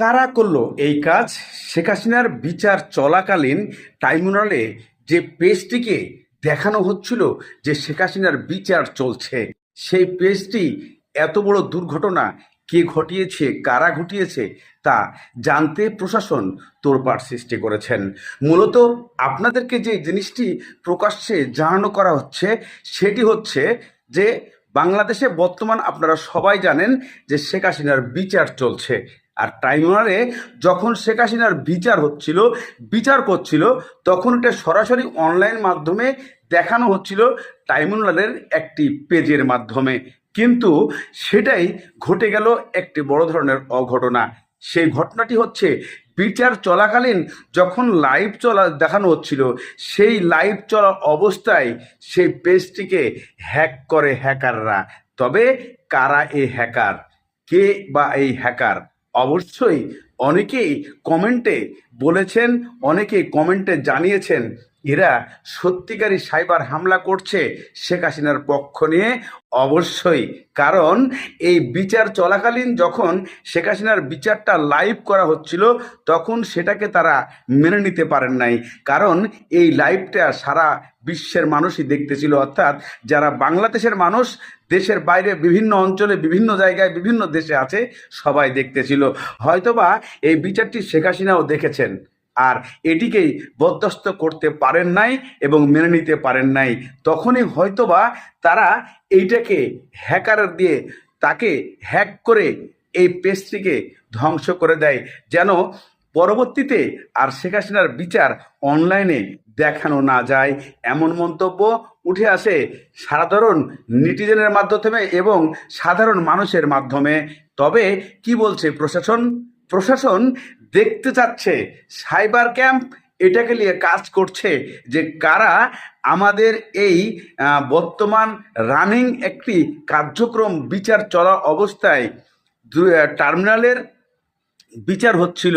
কারা করল এই কাজ? শেখ হাসিনার বিচার চলাকালীন ট্রাইব্যুনালে যে পেজটিকে দেখানো হচ্ছিল যে শেখ হাসিনার বিচার চলছে, সেই পেজটি এত বড় দুর্ঘটনা কে ঘটিয়েছে, কারা ঘটিয়েছে, তা জানতে প্রশাসন তোড়পাড় সৃষ্টি করেছেন। মূলত আপনাদেরকে যে জিনিসটি প্রকাশ্যে জানানো করা হচ্ছে, সেটি হচ্ছে যে বাংলাদেশে বর্তমান আপনারা সবাই জানেন যে শেখ হাসিনার বিচার চলছে। আর ট্রাইব্যুনালে যখন শেখ হাসিনার বিচার হচ্ছিল, বিচার করছিল, তখন এটা সরাসরি অনলাইন মাধ্যমে দেখানো হচ্ছিল ট্রাইব্যুনালের একটি পেজের মাধ্যমে। কিন্তু সেটাই ঘটে গেল একটি বড় ধরনের অঘটনা। সেই ঘটনাটি হচ্ছে বিচার চলাকালীন যখন লাইভ চলা দেখানো হচ্ছিল, সেই লাইভ চলা অবস্থায় সেই পেজটিকে হ্যাক করে হ্যাকাররা তবে কারা এই হ্যাকার কে বা এই হ্যাকার অবশ্যই অনেকেই কমেন্টে বলেছেন অনেকেই কমেন্টে জানিয়েছেন এরা সত্যিকারী সাইবার হামলা করছে শেখ হাসিনার পক্ষ নিয়ে অবশ্যই। কারণ এই বিচার চলাকালীন যখন শেখ হাসিনার বিচারটা লাইভ করা হচ্ছিল, তখন সেটাকে তারা মেনে নিতে পারেন নাই। কারণ এই লাইভটা সারা বিশ্বের মানুষই দেখতেছিল। অর্থাৎ যারা বাংলাদেশের মানুষ, দেশের বাইরে বিভিন্ন অঞ্চলে, বিভিন্ন জায়গায়, বিভিন্ন দেশে আছে, সবাই দেখতেছিল। হয়তোবা এই বিচারটি শেখ হাসিনাও দেখেছেন। আর এটিকেই বরদাস্ত করতে পারেন নাই এবং মেনে নিতে পারেন নাই। তখনই হয়তোবা তারা এইটাকে হ্যাকার দিয়ে তাকে হ্যাক করে এই পেজটিকে ধ্বংস করে দেয়, যেন পরবর্তীতে আর শেখ হাসিনার বিচার অনলাইনে দেখানো না যায়। এমন মন্তব্য উঠে আসে সাধারণ নেটিজেনের মাধ্যমে এবং সাধারণ মানুষের মাধ্যমে। তবে কি বলছে প্রশাসন? প্রশাসন দেখতে চাচ্ছে সাইবার ক্যাম্প, এটাকে নিয়ে কাজ করছে যে কারা আমাদের এই বর্তমান রানিং একটি কার্যক্রম বিচার চলা অবস্থায় টার্মিনালের বিচার হচ্ছিল,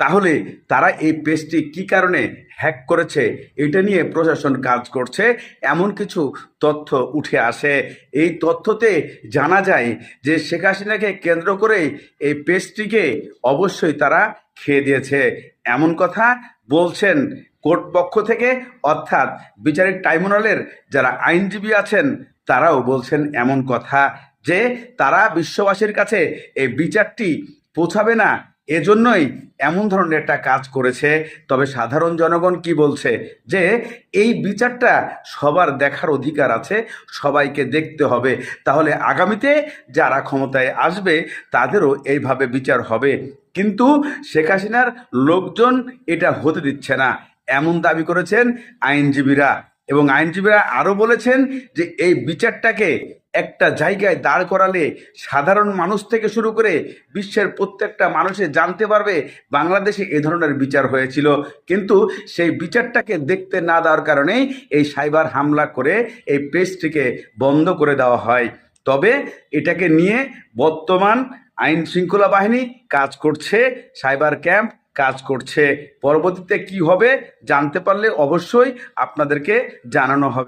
তাহলে তারা এই পেজটি কি কারণে হ্যাক করেছে এটা নিয়ে প্রশাসন কাজ করছে, এমন কিছু তথ্য উঠে আসে। এই তথ্যতে জানা যায় যে শেখ হাসিনাকে কেন্দ্র করে এই পেজটিকে অবশ্যই তারা খেয়ে দিয়েছে। এমন কথা বলছেন কোর্ট পক্ষ থেকে, অর্থাৎ বিচারিক ট্রাইব্যুনালের যারা আইনজীবী আছেন, তারাও বলছেন এমন কথা যে তারা বিশ্ববাসীর কাছে এই বিচারটি পৌঁছাবে না। এজন্যই এমন ধরনের একটা কাজ করেছে। তবে সাধারণ জনগণ কি বলছে? যে এই বিচারটা সবার দেখার অধিকার আছে, সবাইকে দেখতে হবে। তাহলে আগামীতে যারা ক্ষমতায় আসবে, তাদেরও এইভাবে বিচার হবে। কিন্তু শেখ হাসিনার লোকজন এটা হতে দিচ্ছে না। এমন দাবি করেছেন আইনজীবীরা। এবং আইনজীবীরা আরও বলেছেন যে এই বিচারটাকে একটা জায়গায় দাঁড় করালে সাধারণ মানুষ থেকে শুরু করে বিশ্বের প্রত্যেকটা মানুষে জানতে পারবে বাংলাদেশে এ ধরনের বিচার হয়েছিল। কিন্তু সেই বিচারটাকে দেখতে না দেওয়ার কারণেই এই সাইবার হামলা করে এই পেজটিকে বন্ধ করে দেওয়া হয়। তবে এটাকে নিয়ে বর্তমান আইন শৃঙ্খলা বাহিনী কাজ করছে, সাইবার ক্যাম্প কাজ করছে। পরবর্তীতে কি হবে জানতে পারলে অবশ্যই আপনাদেরকে জানানো হবে।